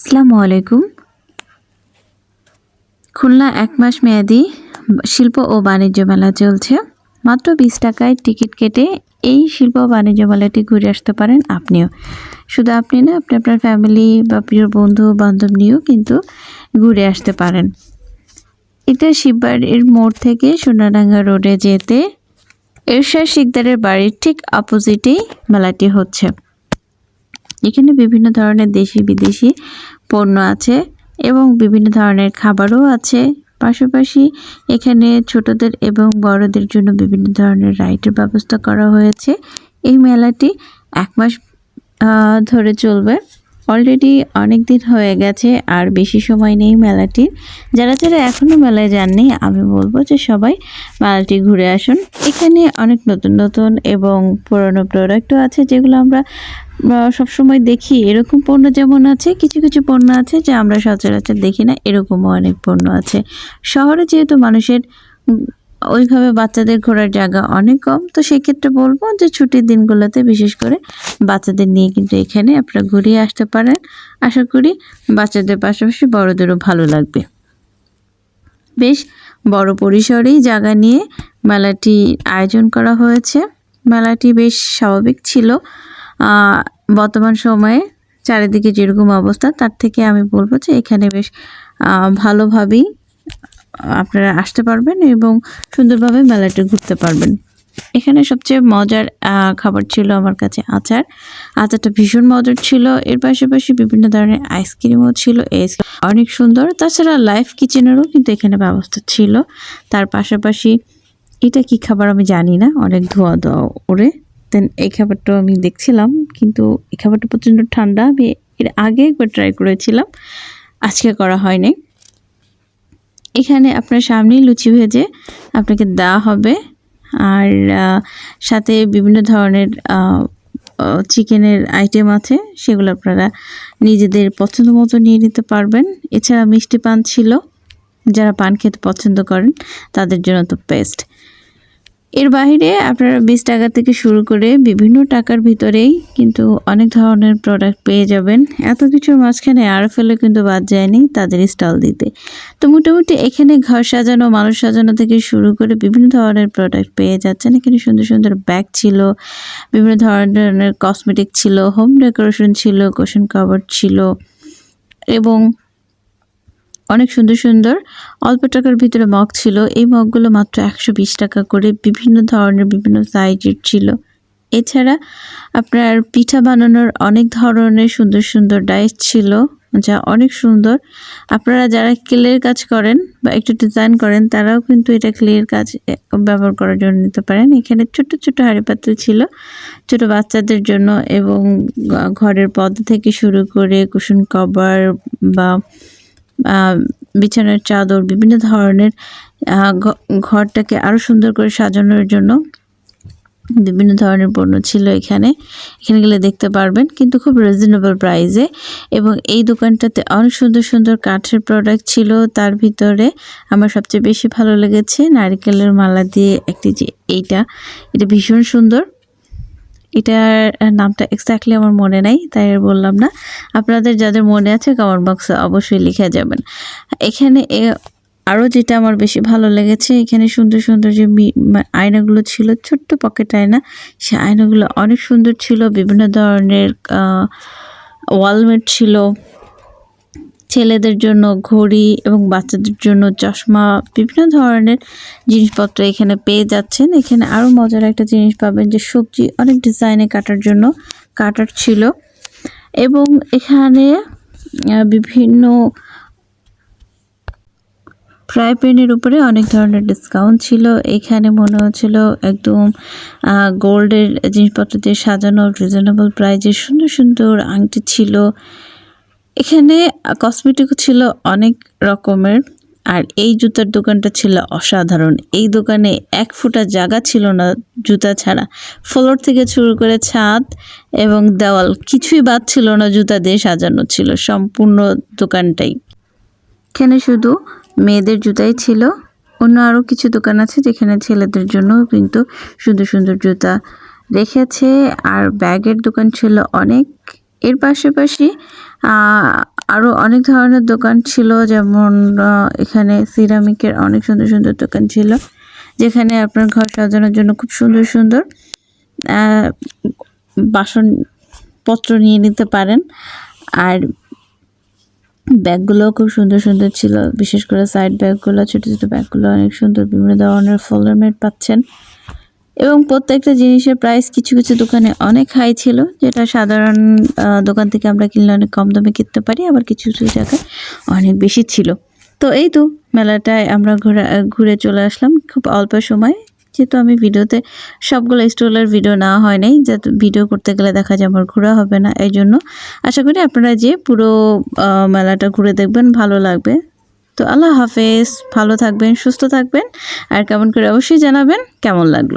আসসালামু আলাইকুম। খুলনা এক মাস মেয়াদি শিল্প ও বাণিজ্য মেলা চলছে। মাত্র বিশ টাকায় টিকিট কেটে এই শিল্প বাণিজ্য মেলাটি ঘুরে আসতে পারেন আপনিও। শুধু আপনি না, আপনি আপনার ফ্যামিলি বা প্রিয় বন্ধু বান্ধব নিয়েও কিন্তু ঘুরে আসতে পারেন। এটা শিববাড়ির মোড় থেকে সোনাডাঙ্গা রোডে যেতে এরশাদ শিকদারের বাড়ির ঠিক অপোজিটেই মেলাটি হচ্ছে। এখানে বিভিন্ন ধরনের দেশি বিদেশি পণ্য আছে এবং বিভিন্ন ধরনের খাবারও আছে। পাশাপাশি এখানে ছোটদের এবং বড়দের জন্য বিভিন্ন ধরনের রাইডের ব্যবস্থা করা হয়েছে। এই মেলাটি এক মাস ধরে চলবে। অলরেডি অনেক দিন হয়ে গেছে আর বেশি সময় নেই মেলাটির। যারা যারা এখনও মেলায় যাননি, আমি বলব যে সবাই মেলাটি ঘুরে আসুন। এখানে অনেক নতুন নতুন এবং পুরনো প্রোডাক্টও আছে যেগুলো আমরা সবসময় দেখি। এরকম পণ্য যেমন আছে, কিছু কিছু পণ্য আছে যা আমরা সচরাচর দেখি না, এরকমও অনেক পণ্য আছে। শহরে যেহেতু মানুষের ওইভাবে বাচ্চাদের ঘোরার জায়গা অনেক কম। তো সেক্ষেত্রে বলব যে ছুটির দিনগুলোতে বিশেষ করে বাচ্চাদের নিয়ে কিন্তু এখানে আপনারা ঘুরিয়ে আসতে পারেন। আশা করি বাচ্চাদের পাশাপাশি বড়দেরও ভালো লাগবে। বেশ, বড় পরিসরেই জায়গা নিয়ে মেলাটি আয়োজন করা হয়েছে। মেলাটি বেশ স্বাভাবিক ছিল। বর্তমান সময়ে চারিদিকে যেরকম অবস্থা, তার থেকে আমি বলব যে এখানে বেশ ভালোভাবেই আপনারা আসতে পারবেন এবং সুন্দরভাবে মেলাটি ঘুরতে পারবেন। এখানে সবচেয়ে মজার খাবার ছিল আমার কাছে আচার। আচারটা ভীষণ মজার ছিল। এর পাশাপাশি বিভিন্ন ধরনের আইসক্রিমও ছিল। অনেক সুন্দর। তাছাড়া লাইফ কিচেনেরও কিন্তু এখানে ব্যবস্থা ছিল। তার পাশাপাশি এটা কি খাবার আমি জানি না। অনেক ধোয়া ধোয়া ওরে। দেন এই খাবারটাও আমি দেখছিলাম। কিন্তু এই খাবারটা প্রচণ্ড ঠান্ডা। আমি এর আগে একবার ট্রাই করেছিলাম। আজকে করা হয়নি। এখানে আপনার সামনেই লুচি ভেজে আপনাকে দেওয়া হবে। আর সাথে বিভিন্ন ধরনের চিকেনের আইটেম আছে, সেগুলো আপনারা নিজেদের পছন্দ মতো নিয়ে নিতে পারবেন। এছাড়া মিষ্টি পান ছিল, যারা পান খেতে পছন্দ করেন, তাদের জন্য তো বেস্ট এর বাইরে আপনারা বিশ টাকা থেকে শুরু করে বিভিন্ন টাকার ভিতরেই কিন্তু অনেক ধরনের প্রোডাক্ট পেয়ে যাবেন। এত কিছুর মাঝখানে আর ফেলে কিন্তু বাদ যায়নি তাদের স্টল দিতে। তো মোটামুটি এখানে ঘর সাজানো মানুষ সাজানো থেকে শুরু করে বিভিন্ন ধরনের প্রোডাক্ট পেয়ে যাচ্ছেন। এখানে সুন্দর সুন্দর ব্যাগ ছিল, বিভিন্ন ধরনের কসমেটিক ছিল হোম ডেকোরেশন ছিল কোশন কাভার ছিল এবং অনেক সুন্দর সুন্দর। অল্প টাকার ভিতরে মগ ছিল। এই মগগুলো মাত্র একশো বিশ টাকা করে বিভিন্ন ধরনের, বিভিন্ন সাইজের ছিল। এছাড়া আপনার পিঠা বানানোর অনেক ধরনের সুন্দর সুন্দর ডাইস ছিল, যা অনেক সুন্দর। আপনারা যারা ক্লের কাজ করেন বা একটু ডিজাইন করেন, তারাও কিন্তু এটা ক্লের কাজ ব্যবহার করার জন্য নিতে পারেন। এখানে ছোট ছোট হাঁড়ি পাতিল ছিল, ছোট বাচ্চাদের জন্য এবং ঘরের পদ থেকে শুরু করে কুশন কভার বা বিছানার চাদর, বিভিন্ন ধরনের ঘরটাকে আরও সুন্দর করে সাজানোর জন্য বিভিন্ন ধরনের পণ্য ছিল এখানে। এখানে গেলে দেখতে পারবেন, কিন্তু খুব রিজনেবল প্রাইসে এবং এই দোকানটাতে অনেক সুন্দর সুন্দর কাঠের প্রোডাক্ট ছিল। তার ভিতরে আমার সবচেয়ে বেশি ভালো লেগেছে নারকেলের মালা দিয়ে একটি যে, এইটা। এটা ভীষণ সুন্দর। এটার নামটা এক্স্যাক্টলি আমার মনে নাই, তাই আর বললাম না। আপনাদের যাদের মনে আছে কমেন্ট বক্সে অবশ্যই লিখে যাবেন। এখানে আরও যেটা আমার বেশি ভালো লেগেছে, এখানে সুন্দর সুন্দর যে আয়নাগুলো ছিল, ছোট্ট পকেট আয়না, সে আয়নাগুলো অনেক সুন্দর ছিল, বিভিন্ন ধরনের ওয়ালমেট ছিল ছেলেদের জন্য ঘড়ি এবং বাচ্চাদের জন্য চশমা, বিভিন্ন ধরনের জিনিসপত্র এখানে পেয়ে যাচ্ছেন। এখানে আরও মজার একটা জিনিস পাবেন যে সবজি, অনেক ডিজাইনে কাটার জন্য কাটার ছিল। এবং এখানে বিভিন্ন ফ্রাই প্যানের উপরে অনেক ধরনের ডিসকাউন্ট ছিল। এখানে মনে হচ্ছিল একদম গোল্ডের জিনিসপত্র দিয়ে সাজানো, রিজনেবল প্রাইজে সুন্দর সুন্দর আংটি ছিল। এখানে কসমেটিক ছিল অনেক রকমের, আর এই জুতার দোকানটা ছিল অসাধারণ। এই দোকানে এক ফুটা জায়গা ছিল না জুতা ছাড়া। ফ্লোর থেকে শুরু করে ছাদ এবং দেওয়াল, কিছুই বাদ ছিল না, জুতা দিয়ে সাজানো ছিল, সম্পূর্ণ দোকানটাই। এখানে শুধু মেয়েদের জুতাই ছিল, অন্য আরও কিছু দোকান আছে যেখানে ছেলেদের জন্য কিন্তু সুন্দর সুন্দর জুতা রেখেছে, আর ব্যাগের দোকান ছিল অনেক। এর পাশাপাশি আরও অনেক ধরনের দোকান ছিল, যেমন এখানে সিরামিকের অনেক সুন্দর সুন্দর দোকান ছিল, যেখানে আপনার ঘর সাজানোর জন্য খুব সুন্দর সুন্দর বাসনপত্র নিয়ে নিতে পারেন, আর ব্যাগগুলো খুব সুন্দর সুন্দর ছিল, বিশেষ করে সাইড ব্যাগগুলো ছোটো ছোটো ব্যাগগুলো অনেক সুন্দর, বিভিন্ন ধরনের ফলোমেট পাচ্ছেন। এবং প্রত্যেকটা জিনিসের প্রাইস কিছু কিছু দোকানে অনেক হাই ছিল, যেটা সাধারণ দোকান থেকে আমরা কিনলে অনেক কম দামে কিনতে পারি, আবার কিছু কিছু জায়গায় অনেক বেশি ছিল। তো এই তো মেলাটায় আমরা ঘুরে ঘুরে চলে আসলাম খুব অল্প সময়। যেহেতু আমি ভিডিওতে সবগুলো স্টলের ভিডিও নেওয়া হয় নাই যাতে ভিডিও করতে গেলে দেখা যায় আমার ঘোরা হবে না, এই জন্য আশা করি আপনারা যে পুরো মেলাটা ঘুরে দেখবেন, ভালো লাগবে। তো আল্লাহ হাফেজ, ভালো থাকবেন, সুস্থ থাকবেন, আর কেমন করে অবশ্যই জানাবেন, কেমন লাগল?